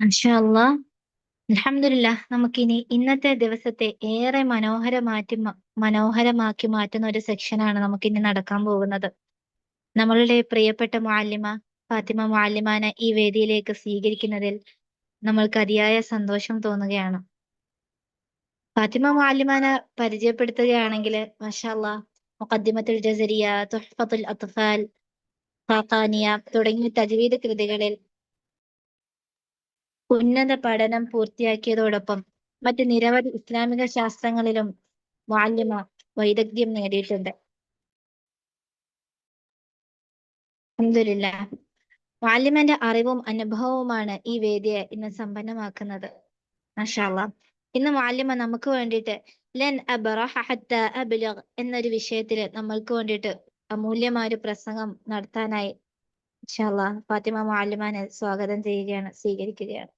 മാഷാ അല്ലാ. അൽഹംദുലില്ലാഹ്. നമുക്കിനി ഇന്നത്തെ ദിവസത്തെ ഏറെ മനോഹരമാറ്റി മനോഹരമാക്കി മാറ്റുന്ന ഒരു സെക്ഷനാണ് നമുക്കിനി നടക്കാൻ പോകുന്നത്. നമ്മളുടെ പ്രിയപ്പെട്ട മുഅല്ലിമ ഫാത്തിമ മുഅല്ലിമാനെ ഈ വേദിയിലേക്ക് സ്വീകരിക്കുന്നതിൽ നമ്മൾക്ക് അതിയായ സന്തോഷം തോന്നുകയാണ്. ഫാത്തിമ മുഅല്ലിമാനെ പരിചയപ്പെടുത്തുകയാണെങ്കിൽ മാഷാ അല്ലാ മുഖദ്ദിമത്തുൽ ജസരിയ, തുഹ്ഫത്തുൽ അത്ഫാൽ, ഖാഖാനിയ തുടങ്ങിയ തജ്വീദ് കൃതികളിൽ ഉന്നത പഠനം പൂർത്തിയാക്കിയതോടൊപ്പം മറ്റ് നിരവധി ഇസ്ലാമിക ശാസ്ത്രങ്ങളിലും മാലിമ വൈദഗ്ധ്യം നേടിയിട്ടുണ്ട്. അഹമ്മദില്ല മാലിമന്റെ അറിവും അനുഭവവുമാണ് ഈ വേദിയെ ഇന്ന് സമ്പന്നമാക്കുന്നത്. മാഷാ അല്ലാ. ഇന്ന് മാലിമ നമുക്ക് വേണ്ടിയിട്ട് ലൻ അബറഹ എന്നൊരു വിഷയത്തിൽ നമ്മൾക്ക് വേണ്ടിയിട്ട് അമൂല്യമായ ഒരു പ്രസംഗം നടത്താനായി ഇൻഷാ അല്ലാ ഫാത്തിമ മാലിമാനെ സ്വാഗതം ചെയ്യുകയാണ് സ്വീകരിക്കുകയാണ്.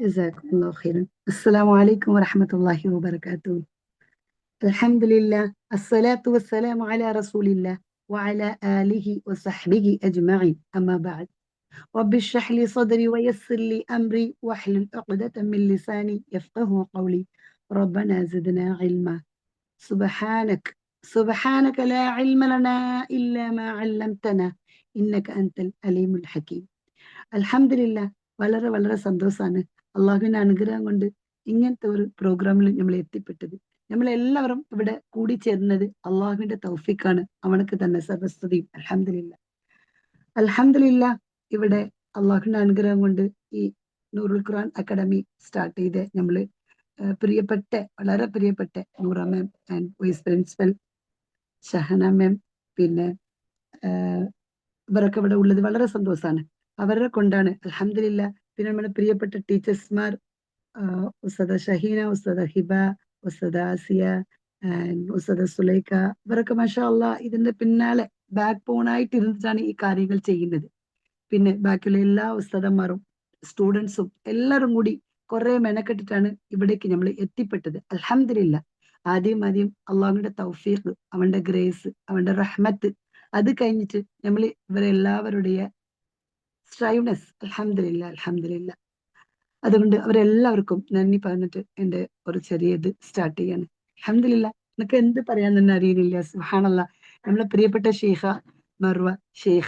جزاكم الله خيرا السلام عليكم ورحمة الله وبركاته الحمد لله الصلاة والسلام على رسول الله وعلى آله وصحبه أجمعين أما بعد رب اشرح لي صدري ويسر لي أمري واحلل عقدة من لساني يفقه قولي ربنا زدنا علما سبحانك سبحانك لا علم لنا إلا ما علمتنا إنك أنت الأليم الحكيم الحمد لله വളരെ വളരെ സന്തോഷമാണ് അള്ളാഹുവിന്റെ അനുഗ്രഹം കൊണ്ട് ഇങ്ങനത്തെ ഒരു പ്രോഗ്രാമിൽ നമ്മൾ എത്തിപ്പെട്ടത്. നമ്മൾ എല്ലാവരും ഇവിടെ കൂടിച്ചേരുന്നത് അള്ളാഹുവിന്റെ തൗഫിക്കാണ് അവനക്ക് തന്നെ സർവസ്തുതിയും. അലഹമില്ല അലഹമില്ല ഇവിടെ അള്ളാഹുവിന്റെ അനുഗ്രഹം കൊണ്ട് ഈ നൂറുൽ ഖുറാൻ അക്കാഡമി സ്റ്റാർട്ട് ചെയ്ത് നമ്മൾ പ്രിയപ്പെട്ട വളരെ പ്രിയപ്പെട്ട Noora ma'am and vice principal Shahana ma'am പിന്നെ ഇവരൊക്കെ ഇവിടെ ഉള്ളത് വളരെ സന്തോഷമാണ് അവരെ കൊണ്ടാണ് അലഹമില്ല പിന്നെ നമ്മുടെ പ്രിയപ്പെട്ട ടീച്ചേഴ്സ്മാർ ഉസ്താദ ഷഹീന ഉസ്താദ ഹിബ ഉസ്താദ ആസിയ ഉസ്താദ സുലൈഖ ഇവരൊക്കെ മഷാ ഇതിന്റെ പിന്നാലെ ബാക്ക് ബോണായിട്ട് ഇരുന്നിട്ടാണ് ഈ കാര്യങ്ങൾ ചെയ്യുന്നത്. പിന്നെ ബാക്കിയുള്ള എല്ലാ ഉസ്താദന്മാരും സ്റ്റുഡൻസും എല്ലാവരും കൂടി കുറെ മെനക്കെട്ടിട്ടാണ് ഇവിടേക്ക് നമ്മൾ എത്തിപ്പെട്ടത്. അലഹമില്ല ആദ്യം ആദ്യം അള്ളാഹുവിന്റെ തൗഫീഖ് അവന്റെ ഗ്രേസ് അവന്റെ റഹ്മത്ത് അത് കഴിഞ്ഞിട്ട് നമ്മൾ ഇവരെല്ലാവരുടെയും സ്ട്രൈവ്നെസ് അലഹമില്ല അലഹമില്ല അതുകൊണ്ട് അവരെല്ലാവർക്കും നന്ദി പറഞ്ഞിട്ട് എന്റെ ഒരു ചെറിയ ഇത് സ്റ്റാർട്ട് ചെയ്യാണ്. അലഹമില്ല എനിക്ക് എന്ത് പറയാൻ തന്നെ അറിയുന്നില്ല. സുഹാണല്ല നമ്മളെ പ്രിയപ്പെട്ട ഷെയ്ഖ മർവ ഷെയ്ഖ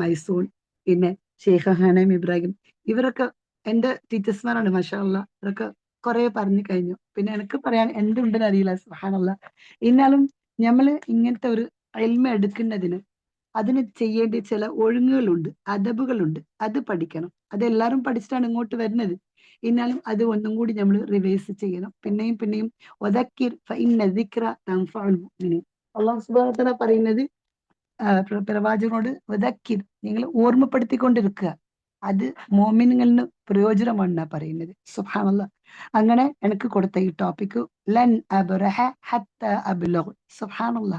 മൈസൂൺ പിന്നെ ഷെയ്ഖ ഹാനം ഇബ്രാഹിം ഇവരൊക്കെ എന്റെ ടീച്ചേഴ്സ്മാരാണ് മഷാള്ള ഇവരൊക്കെ കുറെ പറഞ്ഞു കഴിഞ്ഞു. പിന്നെ എനിക്ക് പറയാൻ എന്തുണ്ടെന്ന് അറിയില്ല സുഹാണല്ല എന്നാലും നമ്മൾ ഇങ്ങനത്തെ ഒരു എൽമ എടുക്കുന്നതിന് അതിന് ചെയ്യേണ്ട ചില ഒഴുങ്ങുകളുണ്ട് അതബുകളുണ്ട് അത് പഠിക്കണം. അതെല്ലാവരും പഠിച്ചിട്ടാണ് ഇങ്ങോട്ട് വരുന്നത്. എന്നാലും അത് ഒന്നും കൂടി നമ്മൾ റിവേഴ്സ് ചെയ്യണം. പിന്നെയും പിന്നെയും ഒതക്കിർ അള്ളാഹു സുബാന പറയുന്നത് പ്രവാചകനോട് ഒതക്കിർ നിങ്ങൾ ഓർമ്മപ്പെടുത്തിക്കൊണ്ടിരിക്കുക. അത് മോമിനുകളിന് പ്രയോജനമാണ് പറയുന്നത്. സുഹാനല്ല അങ്ങനെ എനിക്ക് കൊടുത്ത ഈ ടോപ്പിക് ലൻ അബ്രഹ ഹത്ത അബ്ലഗ്. സുഹാനല്ല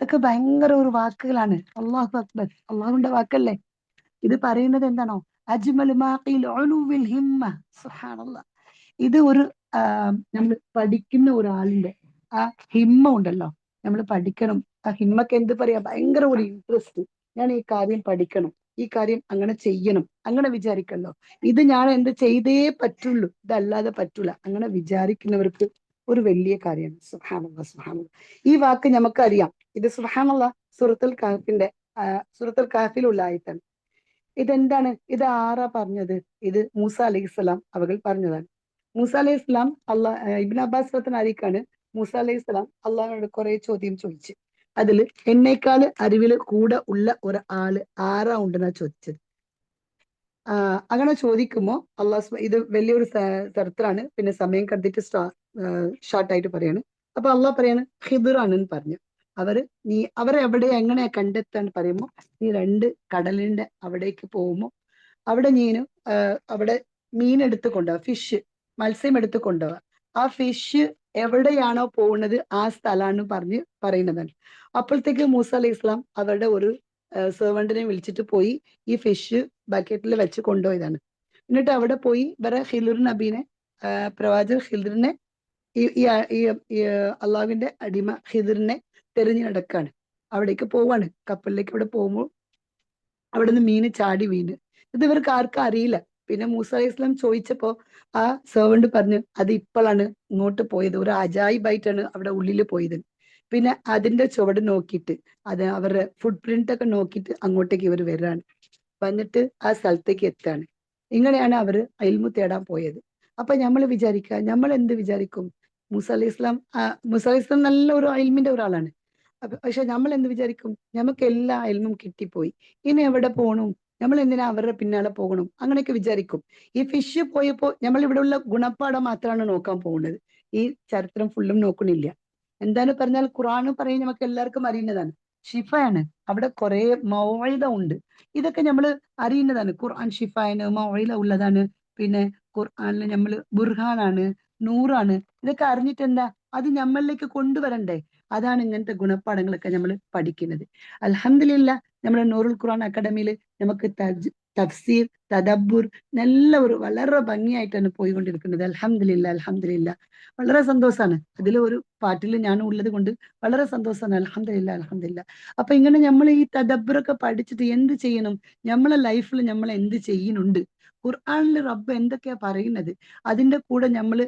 ഇതൊക്കെ ഭയങ്കര ഒരു വാക്കുകളാണ്. അള്ളാഹു അക്ബർ. അള്ളാഹുവിന്റെ വാക്കല്ലേ? ഇത് പറയുന്നത് എന്താണോ? ഹിമ്മ. ഇത് ഒരു നമ്മൾ പഠിക്കുന്ന ഒരാളിന്റെ ആ ഹിമ്മ ഉണ്ടല്ലോ. നമ്മൾ പഠിക്കണം. ആ ഹിമ്മക്ക് എന്ത് പറയാ? ഭയങ്കര ഒരു ഇൻട്രസ്റ്റ് ഞാൻ ഈ കാര്യം പഠിക്കണം. ഈ കാര്യം അങ്ങനെ ചെയ്യണം. അങ്ങനെ വിചാരിക്കല്ലോ ഇത് ഞാൻ എന്ത് ചെയ്തേ പറ്റുള്ളൂ. ഇതല്ലാതെ പറ്റൂല. അങ്ങനെ വിചാരിക്കുന്നവർക്ക് ഒരു വലിയ കാര്യമാണ്. സുഹാനുള്ള സുഹാനുള്ള ഈ വാക്ക് നമുക്കറിയാം. ഇത് സുഹാനുള്ള സുഹൃത്തുൽ കാഫിന്റെ സുഹൃത്തുൽ കാഫിലുള്ള ആയിട്ടാണ് ഇതെന്താണ്? ഇത് ആരാ പറഞ്ഞത്? ഇത് മൂസ അലൈഹി സ്വലാം അവകൾ പറഞ്ഞതാണ്. മൂസ അലൈഹി സ്വലാം അള്ളാഹ് ഇബിൻ അബ്ബാസ് റത്തനാരിക്കാണ് മൂസ അലൈഹി സ്വലാം അള്ളാഹിനോട് കുറെ ചോദ്യം ചോദിച്ചു. അതിൽ എന്നേക്കാൾ അറിവിൽ കൂടെ ഉള്ള ഒരു ആൾ ആരാ ഉണ്ടെന്നാ ചോദിച്ചത്. അങ്ങനെ ചോദിക്കുമ്പോ അള്ളാഹ് ഇത് വലിയൊരു ചരിത്രമാണ്. പിന്നെ സമയം കണ്ടിട്ട് സ്റ്റാ ഷോർട്ട് ആയിട്ട് പറയാണ്. അപ്പൊ അള്ളാഹ് പറയാണ് ഹിദുറാണെന്ന് പറഞ്ഞു. അവർ നീ അവരെ എവിടെ എങ്ങനെയാ കണ്ടെത്താൻ പറയുമ്പോ നീ രണ്ട് കടലിന്റെ അവിടേക്ക് പോകുമ്പോ അവിടെ നീന് അവിടെ മീൻ എടുത്ത് കൊണ്ടുപോവാ ഫിഷ് മത്സ്യം എടുത്ത് കൊണ്ടുപോവാ ആ ഫിഷ് എവിടെയാണോ പോകുന്നത് ആ സ്ഥലമാണ് പറഞ്ഞ് പറയുന്നതാണ്. അപ്പോഴത്തേക്ക് മൂസ അലൈഹി ഇസ്ലാം അവരുടെ ഒരു സെർവന്റിനെ വിളിച്ചിട്ട് പോയി ഈ ഫിഷ് ബക്കറ്റിൽ വെച്ച് കൊണ്ടുപോയതാണ്. എന്നിട്ട് അവിടെ പോയി ഇവരെ ഹിലുർ നബീനെ പ്രവാചകർ ഹിദറിനെ ഈ ഈ അള്ളാഹുവിന്റെ അടിമ ഹിദിറിനെ തെരഞ്ഞു നടക്കാണ്. അവിടേക്ക് പോവാണ്. കപ്പലിലേക്ക് ഇവിടെ പോകുമ്പോൾ അവിടെ നിന്ന് മീന് ചാടി വീണ്. ഇത് ഇവർക്ക് ആർക്കും അറിയില്ല. പിന്നെ മൂസ അലൈഹി ഇസ്ലാം ചോദിച്ചപ്പോ ആ സെർവന്റ് പറഞ്ഞു അത് ഇപ്പോഴാണ് ഇങ്ങോട്ട് പോയത്. ഒരു അജായിബായിട്ടാണ് അവിടെ ഉള്ളിൽ പോയത്. പിന്നെ അതിന്റെ ചുവട് നോക്കിയിട്ട് അത് അവരുടെ ഫുട് പ്രിന്റ് ഒക്കെ നോക്കിയിട്ട് അങ്ങോട്ടേക്ക് ഇവർ വരാണ്. വന്നിട്ട് ആ സ്ഥലത്തേക്ക് എത്താണ്. ഇങ്ങനെയാണ് അവർ അയൽമു തേടാൻ പോയത്. അപ്പൊ നമ്മൾ വിചാരിക്കുക നമ്മൾ എന്ത് വിചാരിക്കും? മൂസ അലി ഇസ്ലാം മൂസ അലി ഇസ്ലാം നല്ല ഒരു അയൽമിന്റെ ഒരാളാണ്. പക്ഷെ നമ്മൾ എന്ത് വിചാരിക്കും? നമുക്ക് എല്ലാ അയൽമും കിട്ടിപ്പോയി. ഇനി എവിടെ പോകണം നമ്മൾ എന്തിനാ അവരുടെ പിന്നാലെ പോകണം? അങ്ങനെയൊക്കെ വിചാരിക്കും. ഈ ഫിഷ് പോയപ്പോ നമ്മൾ ഇവിടെ ഉള്ള ഗുണപ്പാടം മാത്രമാണ് നോക്കാൻ പോകുന്നത്. ഈ ചരിത്രം ഫുള്ളും നോക്കണില്ല. എന്താണ് പറഞ്ഞാൽ ഖുറാൻ പറയും നമുക്ക് എല്ലാവർക്കും അറിയുന്നതാണ്. ഷിഫയാണ്. അവിടെ കുറെ മൗഴിത ഉണ്ട്. ഇതൊക്കെ നമ്മൾ അറിയുന്നതാണ്. ഖുർആൻ ഷിഫായാണ് മൗഴിത ഉള്ളതാണ്. പിന്നെ ഖുർആനിൽ നമ്മൾ ബുർഹാനാണ്. നൂറാണ്. ഇതൊക്കെ അറിഞ്ഞിട്ട് എന്താ അത് നമ്മളിലേക്ക് കൊണ്ടുവരണ്ടേ? അതാണ് ഇങ്ങനത്തെ ഗുണപാഠങ്ങളൊക്കെ നമ്മൾ പഠിക്കുന്നത്. അലഹമില്ല നമ്മുടെ നൂറുൽ ഖുർആൻ അക്കാഡമിയിൽ നമുക്ക് തജ് തഫ്സീർ തദബ്ബുർ നല്ല ഒരു വളരെ ഭംഗിയായിട്ടാണ് പോയിക്കൊണ്ടിരിക്കുന്നത്. അലഹമില്ല അലഹമില്ല വളരെ സന്തോഷമാണ് അതിൽ ഒരു പാട്ടിൽ ഞാൻ ഉള്ളത് കൊണ്ട് വളരെ സന്തോഷമാണ് അലഹമില്ല അലഹമില്ല അപ്പൊ ഇങ്ങനെ നമ്മൾ ഈ തദബുറൊക്കെ പഠിച്ചിട്ട് എന്ത് ചെയ്യണം? നമ്മളെ ലൈഫിൽ നമ്മൾ എന്ത് ചെയ്യുന്നുണ്ട്? ഖുർആാനിൽ റബ്ബ് എന്തൊക്കെയാ പറയുന്നത്? അതിന്റെ കൂടെ നമ്മൾ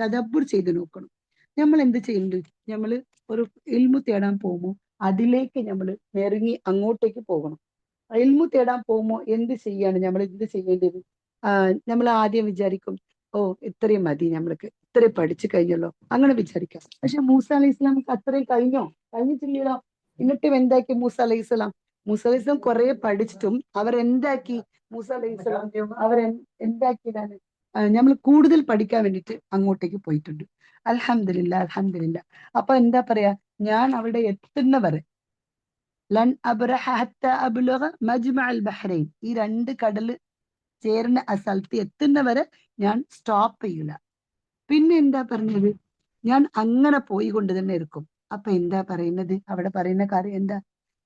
തദബ്ബുർ ചെയ്ത് നോക്കണം. നമ്മൾ എന്ത് ചെയ്യുന്നുണ്ട് നമ്മൾ ഒരു ഇൽമു തേടാൻ പോകുമ്പോൾ അതിലേക്ക് നമ്മൾ നെറുങ്ങി അങ്ങോട്ടേക്ക് പോകണം. ഇൽമു തേടാൻ പോകുമ്പോൾ എന്ത് ചെയ്യാണ്? നമ്മൾ എന്ത് ചെയ്യേണ്ടത്? നമ്മൾ ആദ്യം വിചാരിക്കും ഓ ഇത്രയും മതി നമ്മൾക്ക് ഇത്രയും പഠിച്ചു കഴിഞ്ഞല്ലോ. അങ്ങനെ വിചാരിക്കാം. പക്ഷെ മൂസ അലൈഹി ഇസ്ലാമിക്ക് അത്രയും കഴിഞ്ഞോ? കഴിഞ്ഞിട്ടില്ലല്ലോ. എന്നിട്ടും എന്താക്കി മൂസ അലൈഹി ഇസ്ലാം മൂസ അലൈഹി ഇസ്ലാം കുറെ പഠിച്ചിട്ടും അവർ എന്താക്കി മൂസ അലൈഹി ഇസ്ലാം അവർ എന്താക്കിയതാണ് നമ്മൾ കൂടുതൽ പഠിക്കാൻ വേണ്ടിയിട്ട് അങ്ങോട്ടേക്ക് പോയിട്ടുണ്ട്. അലഹമില്ല അലഹമില്ല അപ്പൊ എന്താ പറയാ? ഞാൻ അവിടെ എത്തുന്നവരെ ലൻ മജ്മഅൽ ബഹ്റൈൻ ഈ രണ്ട് കടൽ ചേരുന്ന ആ സ്ഥലത്ത് എത്തുന്നവരെ ഞാൻ സ്റ്റോപ്പ് ചെയ്യില്ല പിന്നെ എന്താ പറഞ്ഞത്? ഞാൻ അങ്ങനെ പോയി കൊണ്ട് തന്നെ ഇരിക്കും. അപ്പൊ എന്താ പറയുന്നത്? അവിടെ പറയുന്ന കാര്യം എന്താ?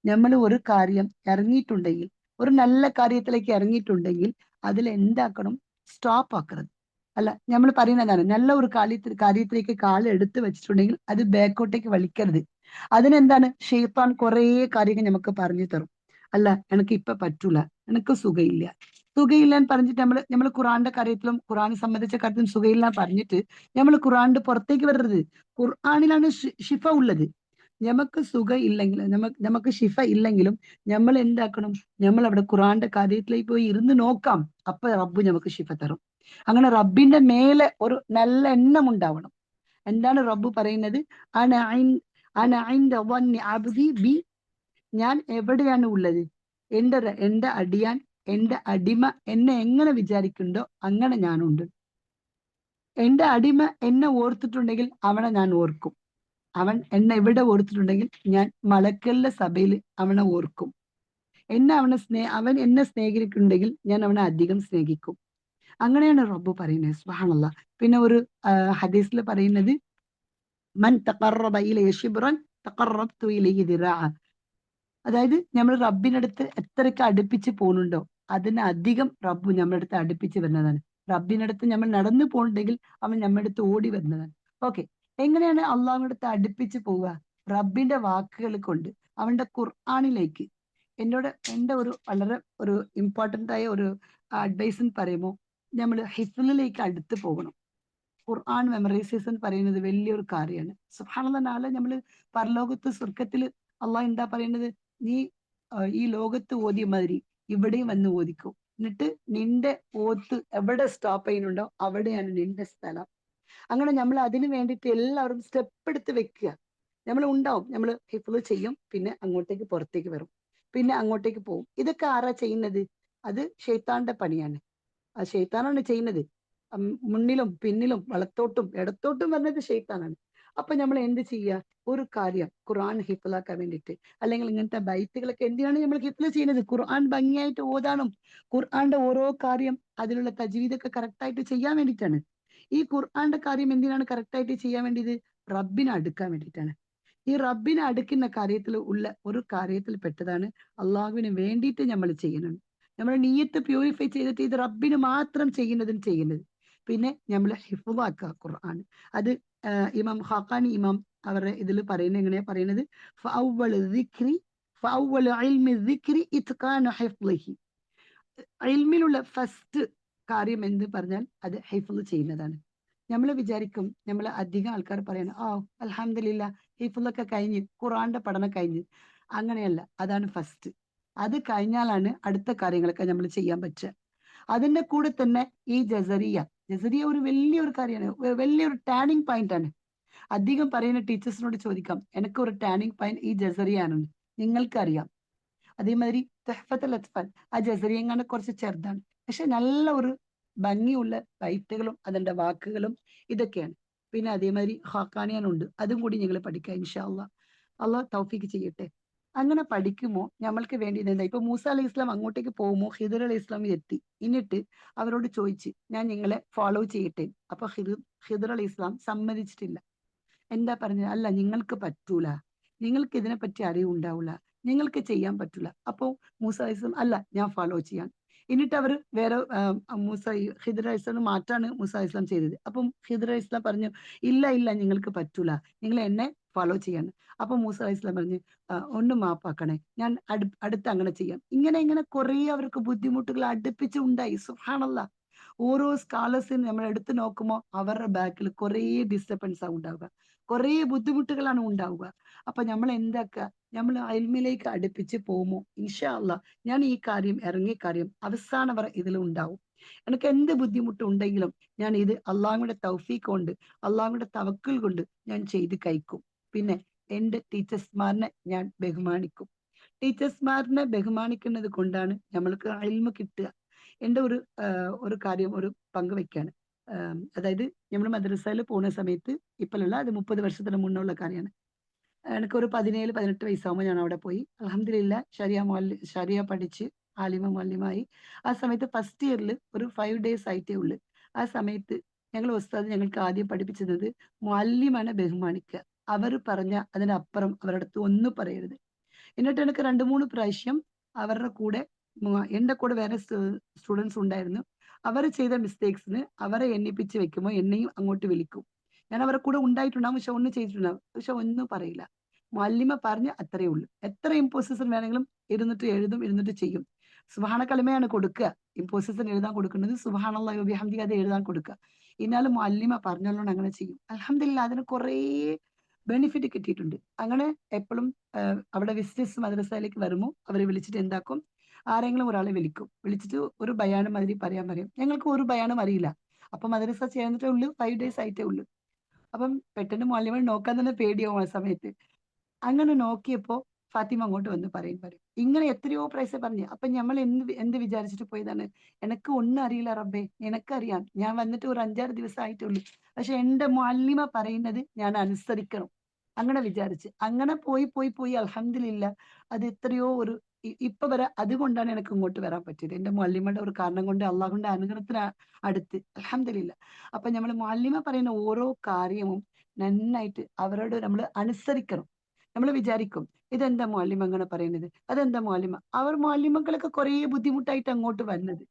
നമ്മൾ ഒരു കാര്യം ഇറങ്ങിയിട്ടുണ്ടെങ്കിൽ ഒരു നല്ല കാര്യത്തിലേക്ക് ഇറങ്ങിയിട്ടുണ്ടെങ്കിൽ അതിൽ എന്താക്കണം? സ്റ്റോപ്പ് ആക്കുന്നത് അല്ല നമ്മൾ പറയുന്നതാണ് നല്ല ഒരു കാര്യത്തിൽ കാര്യത്തിലേക്ക് കാൽ എടുത്തു വെച്ചിട്ടുണ്ടെങ്കിൽ അത് ബാക്കോട്ടേക്ക് വലിക്കരുത്. അതിനെന്താണ്? ഷെയ്ത്താൻ കുറേ കാര്യങ്ങൾ നമുക്ക് പറഞ്ഞു തരും. അല്ല എനിക്ക് ഇപ്പൊ പറ്റൂല. എനിക്ക് സുഖയില്ല. സുഖയില്ല എന്ന് പറഞ്ഞിട്ട് നമ്മൾ നമ്മൾ ഖുറാന്റെ കാര്യത്തിലും ഖുറാനെ സംബന്ധിച്ച കാര്യത്തിലും സുഖയില്ല പറഞ്ഞിട്ട് നമ്മൾ ഖുറാന്റെ പുറത്തേക്ക് വരരുത്. ഖുർആാനിലാണ് ഷിഫ ഉള്ളത്. നമുക്ക് സുഖ ഇല്ലെങ്കിൽ നമുക്ക് നമുക്ക് ശിഫ ഇല്ലെങ്കിലും നമ്മൾ എന്താക്കണം? നമ്മൾ അവിടെ ഖുറാന്റെ കാര്യത്തിലേക്ക് പോയി ഇരുന്ന് നോക്കാം. അപ്പൊ റബ്ബ് നമുക്ക് ശിഫ തരും. അങ്ങനെ റബ്ബിന്റെ മേലെ ഒരു നല്ല എണ്ണം ഉണ്ടാവണം. എന്താണ് റബ്ബ് പറയുന്നത്? ബി ഞാൻ എവിടെയാണ് ഉള്ളത്? എന്റെ എന്റെ അടിയാൻ എന്റെ അടിമ എന്നെ എങ്ങനെ വിചാരിക്കുന്നുണ്ടോ അങ്ങനെ ഞാനുണ്ട്. എന്റെ അടിമ എന്നെ ഓർത്തിട്ടുണ്ടെങ്കിൽ അവനെ ഞാൻ ഓർക്കും. അവൻ എന്നെ എവിടെ ഓർത്തിട്ടുണ്ടെങ്കിൽ ഞാൻ മലക്കലിലെ സഭയിൽ അവനെ ഓർക്കും. എന്നെ അവനെ സ്നേ അവൻ എന്നെ സ്നേഹിക്കുന്നുണ്ടെങ്കിൽ ഞാൻ അവനെ അധികം സ്നേഹിക്കും. അങ്ങനെയാണ് റബ്ബു പറയുന്നത്. സുഹാനല്ല പിന്നെ ഒരു ഹദീസിൽ പറയുന്നത് മൻ അതായത് നമ്മൾ റബ്ബിനടുത്ത് എത്രയ്ക്ക് അടുപ്പിച്ച് പോകുന്നുണ്ടോ അതിനധികം റബ്ബ് നമ്മുടെ അടുത്ത് അടുപ്പിച്ച് വരുന്നതാണ്. റബ്ബിനടുത്ത് നമ്മൾ നടന്നു പോകുന്നുണ്ടെങ്കിൽ അവൻ നമ്മുടെ അടുത്ത് ഓടി വരുന്നതാണ്. ഓക്കെ. എങ്ങനെയാണ് അള്ളാഹുവിനടുത്ത് അടുപ്പിച്ച് പോവുക? റബ്ബിന്റെ വാക്കുകൾ കൊണ്ട് അവന്റെ ഖുർആാനിലേക്ക്. എന്നോട് എന്റെ ഒരു വളരെ ഒരു ഇമ്പോർട്ടന്റ് ആയ ഒരു അഡ്വൈസ് എന്ന് പറയുമ്പോൾ നമ്മൾ ഹിഫിലേക്ക് അടുത്ത് പോകണം. ഖുർആൻ മെമ്മറൈസേഷൻ പറയുന്നത് വലിയൊരു കാര്യമാണ്. സുഹാനുള്ള നാളെ നമ്മൾ പരലോകത്ത് സ്വർഗത്തിൽ അള്ളാഹ് എന്താ പറയുന്നത്? നീ ഈ ലോകത്ത് ഓതിയ മാതിരി ഇവിടെയും വന്ന് ഓദിക്കും എന്നിട്ട് നിന്റെ ഓത്ത് എവിടെ സ്റ്റോപ്പ് ചെയ്യുന്നുണ്ടോ അവിടെയാണ് നിന്റെ സ്ഥലം. അങ്ങനെ നമ്മൾ അതിനു വേണ്ടിയിട്ട് എല്ലാവരും സ്റ്റെപ്പ് എടുത്ത് വെക്കുക. നമ്മൾ ഉണ്ടാവും. നമ്മൾ ഹിഫിൾ ചെയ്യും. പിന്നെ അങ്ങോട്ടേക്ക് പുറത്തേക്ക് വരും. പിന്നെ അങ്ങോട്ടേക്ക് പോകും ഇതൊക്കെ ആരാ ചെയ്യുന്നത്? അത് ഷെയ്ത്താന്റെ പണിയാണ്. ആ ഷെയ്ത്താനാണ് ചെയ്യുന്നത്. മുന്നിലും പിന്നിലും വളത്തോട്ടും ഇടത്തോട്ടും വരുന്നത് ഷെയ്ത്താനാണ് അപ്പൊ നമ്മൾ എന്ത് ചെയ്യുക? ഒരു കാര്യം ഖുർആൻ ഹിഫിലാക്കാൻ വേണ്ടിയിട്ട്. അല്ലെങ്കിൽ ഇങ്ങനത്തെ ബൈത്തുകളൊക്കെ എന്തിനാണ് നമ്മൾ ഹിഫിൽ ചെയ്യുന്നത്? ഖുർആൻ ഭംഗിയായിട്ട് ഓതാനും ഖുർആന്റെ ഓരോ കാര്യം അതിലുള്ള തജ്വീദൊക്കെ കറക്റ്റായിട്ട് ചെയ്യാൻ വേണ്ടിയിട്ടാണ്. ഈ ഖുർആന്റെ കാര്യം എന്തിനാണ് കറക്റ്റായിട്ട് ചെയ്യാൻ വേണ്ടിയത്? റബ്ബിനെ അടുക്കാൻ വേണ്ടിയിട്ടാണ്. ഈ റബ്ബിനെ അടുക്കുന്ന കാര്യത്തിൽ ഉള്ള ഒരു കാര്യത്തിൽ പെട്ടതാണ് അള്ളാഹുവിന് വേണ്ടിയിട്ട് നമ്മൾ ചെയ്യുന്നത് നമ്മുടെ നീയത്ത് പ്യൂരിഫൈ ചെയ്തിട്ട് ഇത് റബ്ബിന് മാത്രം ചെയ്യുന്നതിന് ചെയ്യുന്നത്. പിന്നെ നമ്മൾ ഹിഫുവാക്കുക ഖുർആൻ. അത് ഇമാം ഹാഖാൻ ഇമാം അവരുടെ ഇതിൽ പറയുന്നത് എങ്ങനെയാ പറയുന്നത്? ഇൽമിലുള്ള ഫസ്റ്റ് കാര്യം എന്ന് പറഞ്ഞാൽ അത് ഹൈഫുള്ള ചെയ്യുന്നതാണ്. നമ്മൾ വിചാരിക്കും നമ്മൾ അധികം ആൾക്കാർ പറയണം ആ അലഹമില്ല ഹൈഫുള്ളൊക്കെ കഴിഞ്ഞ് ഖുറാന്റെ പഠനം കഴിഞ്ഞ്. അങ്ങനെയല്ല അതാണ് ഫസ്റ്റ് അത് കഴിഞ്ഞാലാണ് അടുത്ത കാര്യങ്ങളൊക്കെ നമ്മൾ ചെയ്യാൻ പറ്റുക. അതിന്റെ കൂടെ തന്നെ ഈ ജസറിയ ജസറിയ ഒരു വലിയൊരു കാര്യമാണ് വലിയൊരു ടേണിംഗ് പോയിന്റ് ആണ്. അധികം പറയുന്ന ടീച്ചേഴ്സിനോട് ചോദിക്കാം എനിക്ക് ഒരു ടേണിംഗ് പോയിന്റ് ഈ ജസറിയാണെന്ന് നിങ്ങൾക്കറിയാം. അതേമാതിരി ആ ജസറിയങ്ങാണ് കുറച്ച് ചെറുതാണ്. പക്ഷെ നല്ല ഒരു ഭംഗിയുള്ള ബൈറ്റുകളും അതിന്റെ വാക്കുകളും ഇതൊക്കെയാണ്. പിന്നെ അതേമാതിരി ഹാക്കാനിയാനുണ്ട് അതും കൂടി ഞങ്ങൾ പഠിക്കാം ഇൻഷാ അള്ളാ അള്ളാഹ് തൗഫീക്ക് ചെയ്യട്ടെ. അങ്ങനെ പഠിക്കുമോ നമ്മൾക്ക് വേണ്ടി എന്താ ഇപ്പൊ മൂസ അലൈഹി ഇസ്ലാം അങ്ങോട്ടേക്ക് പോകുമോ ഹിദർ അലൈഹി ഇസ്ലാം എത്തി. എന്നിട്ട് അവരോട് ചോദിച്ച് ഞാൻ നിങ്ങളെ ഫോളോ ചെയ്യട്ടെ. അപ്പൊ ഹിദർ അലൈഹി ഇസ്ലാം സമ്മതിച്ചിട്ടില്ല. എന്താ പറഞ്ഞത്? അല്ല നിങ്ങൾക്ക് പറ്റൂല. നിങ്ങൾക്ക് ഇതിനെപ്പറ്റി അറിവുണ്ടാവില്ല നിങ്ങൾക്ക് ചെയ്യാൻ പറ്റൂല. അപ്പോ മൂസ അലൈഹി ഇസ്ലാം അല്ല ഞാൻ ഫോളോ ചെയ്യാൻ. എന്നിട്ട് അവർ വേറെ മൂസ ഹിദർ ഇസ്ലാം മാറ്റാണ് മൂസ ഇസ്ലാം ചെയ്തത്. അപ്പം ഹിദർ ഇസ്ലാം പറഞ്ഞു ഇല്ല ഇല്ല നിങ്ങൾക്ക് പറ്റൂല. നിങ്ങൾ എന്നെ ഫോളോ ചെയ്യാൻ. അപ്പൊ മൂസ ഇസ്ലാം പറഞ്ഞു "ആ, ഒന്ന് മാപ്പാക്കണേ ഞാൻ അടു അടുത്ത് അങ്ങനെ ചെയ്യാം. ഇങ്ങനെ ഇങ്ങനെ കുറെ അവർക്ക് ബുദ്ധിമുട്ടുകൾ അടുപ്പിച്ച് ഉണ്ടായി. സുഹാണല്ല ഓരോ സ്കാളേഴ്സിനും നമ്മൾ എടുത്തു നോക്കുമ്പോൾ അവരുടെ ബാക്കിൽ കുറേ ഡിസ്റ്റർബൻസ് ആണ് ഉണ്ടാവുക. കുറേ ബുദ്ധിമുട്ടുകളാണ് ഉണ്ടാവുക. അപ്പൊ നമ്മൾ എന്താക്കുക? നമ്മൾ അയൽമയിലേക്ക് അടുപ്പിച്ച് പോകുമോ? ഇൻഷാ അല്ല ഞാൻ ഈ കാര്യം ഇറങ്ങിയ കാര്യം അവസാനം വരെ ഇതിൽ ഉണ്ടാവും. എനിക്ക് എന്ത് ബുദ്ധിമുട്ടുണ്ടെങ്കിലും ഞാൻ ഇത് അള്ളാഹുടെ തൗഫീഖ് കൊണ്ട് അള്ളാഹുടെ തവക്കൽ കൊണ്ട് ഞാൻ ചെയ്ത് കഴിക്കും. പിന്നെ എന്റെ ടീച്ചേഴ്സ്മാരനെ ഞാൻ ബഹുമാനിക്കും. ടീച്ചേഴ്സ്മാരനെ ബഹുമാനിക്കുന്നത് കൊണ്ടാണ് നമ്മൾക്ക് അയൽമ കിട്ടുക. എന്റെ ഒരു ഒരു കാര്യം ഒരു പങ്കുവെക്കാണ് അതായത് നമ്മൾ മദ്രസയിൽ പോകുന്ന സമയത്ത് ഇപ്പോഴുള്ള അത് മുപ്പത് വർഷത്തിന് മുന്നുള്ള കാര്യമാണ്. എനിക്കൊരു പതിനേഴ് പതിനെട്ട് വയസ്സാകുമ്പോൾ ഞാൻ അവിടെ പോയി. അലഹമില്ല ഷരിയ മൊല്ലി ഷരിയ പഠിച്ച് ആലിമ മൊല്ലിമായി ആ സമയത്ത് ഫസ്റ്റ് ഇയറിൽ ഒരു ഫൈവ് ഡേയ്സ് ആയിട്ടേ ഉള്ളൂ. ആ സമയത്ത് ഞങ്ങൾ ഉസ്താദ് ഞങ്ങൾക്ക് ആദ്യം പഠിപ്പിച്ചത് മൊല്ലിമാണ് ബഹുമാനിക്കുക അവർ പറഞ്ഞ അതിനപ്പുറം അവരുടെ അടുത്ത് ഒന്നും പറയരുത്. എന്നിട്ട് എനിക്ക് രണ്ട് മൂന്ന് പ്രാവശ്യം അവരുടെ കൂടെ എന്റെ കൂടെ വേറെ സ്റ്റുഡൻസ് ഉണ്ടായിരുന്നു. അവർ ചെയ്ത മിസ്റ്റേക്സിന് അവരെ എണ്ണിപ്പിച്ച് വെക്കുമ്പോൾ എന്നെയും അങ്ങോട്ട് വിളിക്കും. ഞാൻ അവരുടെ കൂടെ ഉണ്ടായിട്ടുണ്ടാവും. പക്ഷെ ഒന്നും ചെയ്തിട്ടുണ്ടാവും. പക്ഷെ ഒന്നും പറയില്ല. മല്ലിമ പറഞ്ഞ് അത്രേ ഉള്ളൂ. എത്ര ഇമ്പോസിഷൻ വേണമെങ്കിലും ഇരുന്നിട്ട് എഴുതും ഇരുന്നിട്ട് ചെയ്യും. സുബാന കലിമയാണ് കൊടുക്കുക ഇമ്പോസിഷൻ എഴുതാൻ കൊടുക്കുന്നത് സുഹാണ ഉപഹംദി അത് എഴുതാൻ കൊടുക്കുക. എന്നാലും മല്ലിമ പറഞ്ഞോണ്ട് അങ്ങനെ ചെയ്യും. അലഹമില്ല അതിന് കുറേ ബെനിഫിറ്റ് കിട്ടിയിട്ടുണ്ട്. അങ്ങനെ എപ്പോഴും അവിടെ വിസിറ്റേഴ്സ് മദ്രസയിലേക്ക് വരുമോ അവരെ വിളിച്ചിട്ട് എന്താക്കും? ആരെങ്കിലും ഒരാളെ വിളിക്കും. വിളിച്ചിട്ട് ഒരു ബയാനം മാതിരി പറയാൻ പറയും. ഞങ്ങൾക്ക് ഒരു ബയാനും അറിയില്ല. അപ്പൊ മദ്രസ ചേർന്നിട്ടേ ഉള്ളൂ. ഫൈവ് ഡേയ്സ് ആയിട്ടേ ഉള്ളൂ. അപ്പം പെട്ടെന്ന് മാലിമ നോക്കാൻ തന്നെ പേടിയാവും ആ സമയത്ത്. അങ്ങനെ നോക്കിയപ്പോ ഫാത്തിമ അങ്ങോട്ട് വന്ന് പറയും പറയും ഇങ്ങനെ എത്രയോ പ്രൈസ് പറഞ്ഞു അപ്പൊ നമ്മൾ എന്ത് എന്ത് വിചാരിച്ചിട്ട് പോയതാണ്? എനക്ക് ഒന്നും അറിയില്ല റബ്ബേ എനക്കറിയാം. ഞാൻ വന്നിട്ട് ഒരു അഞ്ചാറ് ദിവസം ആയിട്ടുള്ളൂ. പക്ഷെ എന്റെ മാലിമ പറയുന്നത് ഞാൻ അനുസരിക്കണം. അങ്ങനെ വിചാരിച്ച്. അങ്ങനെ പോയി പോയി പോയി അലഹമില്ല അത് എത്രയോ ഒരു ഇപ്പൊ വരെ അതുകൊണ്ടാണ് എനിക്ക് ഇങ്ങോട്ട് വരാൻ പറ്റിയത്. എന്റെ മാലിമയുടെ ഒരു കാരണം കൊണ്ട് അള്ളാഹുന്റെ അനുഗ്രഹത്തിന് അടുത്ത്. അലഹമില്ല അപ്പൊ നമ്മൾ മാലിമ പറയുന്ന ഓരോ കാര്യവും നന്നായിട്ട് അവരോട് നമ്മൾ അനുസരിക്കണം. നമ്മൾ വിചാരിക്കും ഇതെന്താ മാലിമ അങ്ങനെ പറയുന്നത്? അതെന്താ മാലിമ അവർ മാലിമകളൊക്കെ കുറേ ബുദ്ധിമുട്ടായിട്ട് അങ്ങോട്ട് വന്നത്.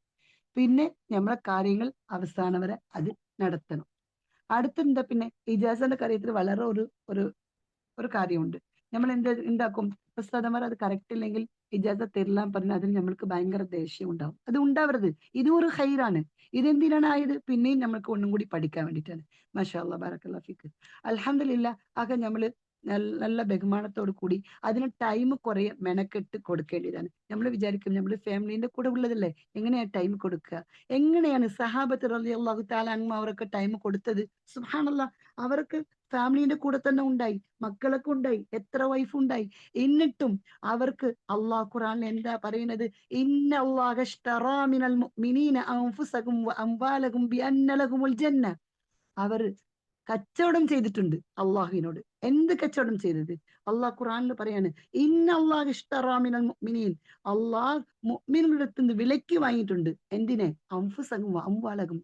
പിന്നെ നമ്മളെ കാര്യങ്ങൾ അവസാനം വരെ അത് നടത്തണം. അടുത്തെന്താ പിന്നെ ഇജാസന്റെ കാര്യത്തിൽ വളരെ ഒരു ഒരു ഒരു കാര്യമുണ്ട്. നമ്മൾ എന്താ ഉണ്ടാക്കും? അത് കറക്റ്റ് ഇല്ലെങ്കിൽ ഇജാസ തരില്ല പറഞ്ഞാൽ അതിന് നമ്മൾക്ക് ഭയങ്കര ദേഷ്യം ഉണ്ടാവും. അത് ഉണ്ടാവരുത്. ഇതും ഒരു ഹൈറാണ് ഇതെന്തിനാണ് ആയത്? പിന്നെയും നമ്മൾക്ക് ഒന്നും കൂടി പഠിക്കാൻ വേണ്ടിയിട്ടാണ്. മാഷാ അല്ലാ ബാറക്കല്ലാ ഫിക്ക്. അലഹമില്ല ആകെ നമ്മൾ നല്ല ബഹുമാനത്തോടു കൂടി അതിന് ടൈം കുറെ മെനക്കെട്ട് കൊടുക്കേണ്ടതാണ്. നമ്മൾ വിചാരിക്കും നമ്മൾ ഫാമിലിന്റെ കൂടെ ഉള്ളതല്ലേ? എങ്ങനെയാണ് ടൈം കൊടുക്കുക? എങ്ങനെയാണ് സഹാബത്ത് തആല അൻഹു അവർക്ക് ടൈം കൊടുത്തത്? സുബ്ഹാനല്ലാ അവർക്ക് ഫാമിലിന്റെ കൂടെ തന്നെ ഉണ്ടായി മക്കളൊക്കെ ഉണ്ടായി എത്ര വൈഫ് ഉണ്ടായി. എന്നിട്ടും അവർക്ക് അള്ളാഹ് ഖുറാനിൽ എന്താ പറയുന്നത്? ജന്ന. അവർ കച്ചവടം ചെയ്തിട്ടുണ്ട് അള്ളാഹുവിനോട്. എന്ത് കച്ചവടം ചെയ്തത്? അള്ളാഹ് ഖുറാനിൽ പറയാണ് ഇന്ന അള്ളാഹ് ഇഷ്ടറാമിനൽ മുഅ്മിനീൻ. അള്ളാഹ് മുഅ്മിനുകളുടെ അടുത്ത് നിന്ന് വിലക്ക് വാങ്ങിയിട്ടുണ്ട്. എന്തിനെ? അംഫുസകും അംവാലകും.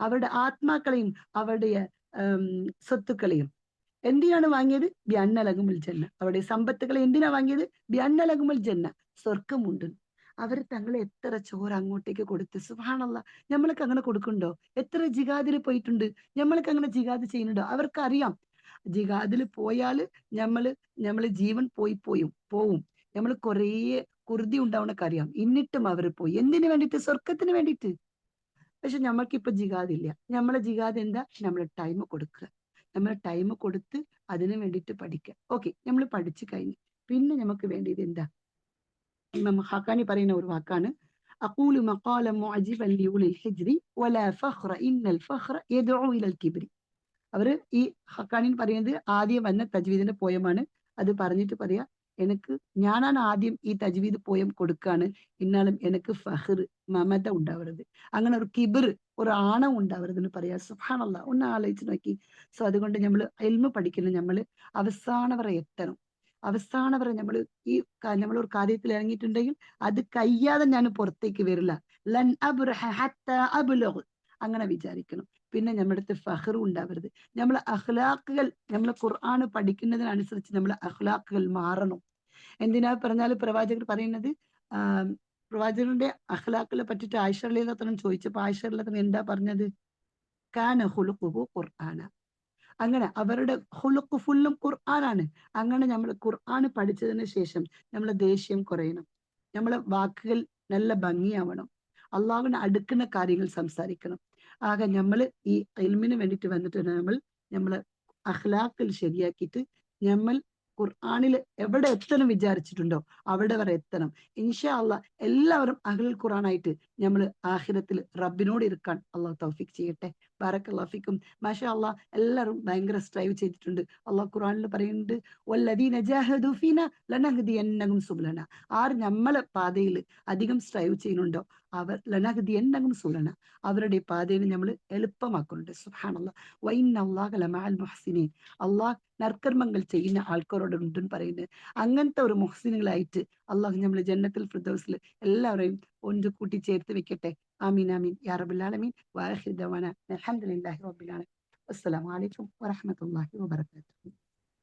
അവരുടെ ആത്മാക്കളെയും അവരുടെ സ്വത്തുക്കളെയും. എന്തിനാണ് വാങ്ങിയത്? ബ്യന്നലകുമുൽ ജന്ന അവരുടെ സമ്പത്തുകളെ എന്തിനാ വാങ്ങിയത്? ബ്യന്നലകുമുൽ ജന്ന സ്വർഗമുണ്ട് അവർ തങ്ങളെ എത്ര ചോറ് അങ്ങോട്ടേക്ക് കൊടുത്ത് സുഹാണല്ല നമ്മൾക്ക് അങ്ങനെ കൊടുക്കുന്നുണ്ടോ? എത്ര ജിഹാദിൽ പോയിട്ടുണ്ട്? നമ്മൾക്ക് അങ്ങനെ ജിഹാദ് ചെയ്യുന്നുണ്ടോ? അവർക്കറിയാം. ജിഹാദിൽ പോയാൽ നമ്മൾ നമ്മൾ ജീവൻ പോയി പോയും പോവും. നമ്മൾ കുറേ കുർദി ഉണ്ടാവുന്നൊക്കെ അറിയാം. എന്നിട്ടും അവർ പോയി. എന്തിനു വേണ്ടിയിട്ട്? സ്വർഗത്തിന് വേണ്ടിയിട്ട്. പക്ഷെ നമ്മൾക്കിപ്പോ ജിഹാദ് ഇല്ല നമ്മളെ ജിഹാദ് എന്താ നമ്മളെ ടൈം കൊടുക്കുക നമ്മൾ ടൈം കൊടുത്ത് അതിനു വേണ്ടിയിട്ട് പഠിക്കുക ഓക്കെ നമ്മൾ പഠിച്ചു കഴിഞ്ഞു പിന്നെ നമുക്ക് വേണ്ടിയത് എന്താ ഇമാം ഹക്കാനി പറയുന്ന ഒരു വാക്കാണ് أقول مقالا معجبا لأولي الحجر ولا فخر إن الفخر يدعو إلى الكبر അവര് ഈ ഹക്കാനിൻ പറയുന്നത് ആദ്യം വന്ന തജ്വീദിന്റെ പോയമാണ് അത് പറഞ്ഞിട്ട് പറയാ എനിക്ക് ഞാനാണ് ആദ്യം ഈ തജ്വീദ് പോയം കൊടുക്കാണ്. ഇന്നാലും എനിക്ക് ഫഹർ മമത ഉണ്ടാവരുത്. അങ്ങനെ ഒരു കിബിർ ഒരു ആണം ഉണ്ടാവരുത് എന്ന് പറയാ. സുഹാനല്ല ഒന്ന് ആലോചിച്ച് നോക്കി. സോ അതുകൊണ്ട് നമ്മൾ എൽമ പഠിക്കണം നമ്മൾ അവസാനം വരെ എത്തണം. അവസാനം വരെ നമ്മൾ ഈ നമ്മൾ ഒരു കാര്യത്തിൽ ഇറങ്ങിയിട്ടുണ്ടെങ്കിൽ അത് കയ്യാതെ ഞാൻ പുറത്തേക്ക് വരില്ല. ലൻ അബുലോ അങ്ങനെ വിചാരിക്കണം. പിന്നെ നമ്മുടെ അടുത്ത് ഫഹർ ഉണ്ടാവരുത്. നമ്മൾ അഖ്ലാഖുകൾ നമ്മൾ ഖുർആൻ പഠിക്കുന്നതിനനുസരിച്ച് നമ്മൾ അഖ്ലാഖുകൾ മാറണം. എന്തിനാ പറഞ്ഞാൽ പ്രവാചകർ പറയുന്നത്? പ്രവാചകരുടെ അഖ്ലാഖുകളെ പറ്റിയിട്ട് ആയിഷ അലിഹത്തനം ചോദിച്ചപ്പോൾ ആയിഷ എന്താ പറഞ്ഞത്? കാന ഹുലുഖുഹു ഖുർആന. അങ്ങനെ അവരുടെ ഹുലുക്ക് ഫുള്ളും ഖുർആനാണ്. അങ്ങനെ നമ്മൾ ഖുർആൻ പഠിച്ചതിന് ശേഷം നമ്മളെ ദേഷ്യം കുറയണം. നമ്മളെ വാക്കുകൾ നല്ല ഭംഗിയാവണം. അള്ളാഹുവിനെ അടുക്കുന്ന കാര്യങ്ങൾ സംസാരിക്കണം. ആകെ നമ്മൾ ഈ ഇൽമിന് വേണ്ടിയിട്ട് വന്നിട്ട് നമ്മൾ നമ്മളെ അഹ്ലാക്കിൽ ശരിയാക്കിയിട്ട് നമ്മൾ ഖുർആാനിൽ എവിടെ എത്തണം വിചാരിച്ചിട്ടുണ്ടോ അവിടെ വരെ എത്തണം. ഇൻഷാ അല്ല എല്ലാവരും അഹിൽ ഖുറാനായിട്ട് നമ്മൾ ആഹിരത്തിൽ റബ്ബിനോട് ഇരിക്കാൻ അള്ളാഹ് തൗഫിക് ചെയ്യട്ടെ. ബാറക്കല്ലാഫിക്കും മാഷാ അള്ളാഹ് എല്ലാവരും ഭയങ്കര സ്ട്രൈവ് ചെയ്തിട്ടുണ്ട്. അള്ളാഹ് ഖുർആനിൽ പറയുന്നുണ്ട് ആര് നമ്മളെ പാതയിൽ അധികം സ്ട്രൈവ് ചെയ്യുന്നുണ്ടോ? അവർ ലനഹ്ദിയന്നഹും സുബ്ലന അവരുടെ പാതയിൽ നമ്മൾ എളുപ്പമാക്കുന്നുണ്ട്. അല്ലാഹ ലമഅൽ മുഹ്സിനീൻ. അള്ളാഹ് നർക്കർമ്മങ്ങൾ ചെയ്യുന്ന ആൾക്കാരോട് ഉണ്ടെന്ന് പറയുന്നത്. അങ്ങനത്തെ ഒരു മുഹ്സിനുകളായിട്ട് അള്ളാഹു നമ്മൾ ജന്നത്തിൽ ഫിർദൗസിൽ എല്ലാവരെയും ഒന്ന് കൂട്ടി ചേർത്ത് വെക്കട്ടെ. ആമീൻ ആമീൻ. യാ റബ്ബിൽ ആലമീൻ. വാഹിദ് ദവാന. അൽഹംദുലില്ലാഹി റബ്ബിൽ ആലമീൻ. അസ്സലാമു അലൈക്കും വറഹ്മത്തുള്ളാഹി വബറകാതുഹു.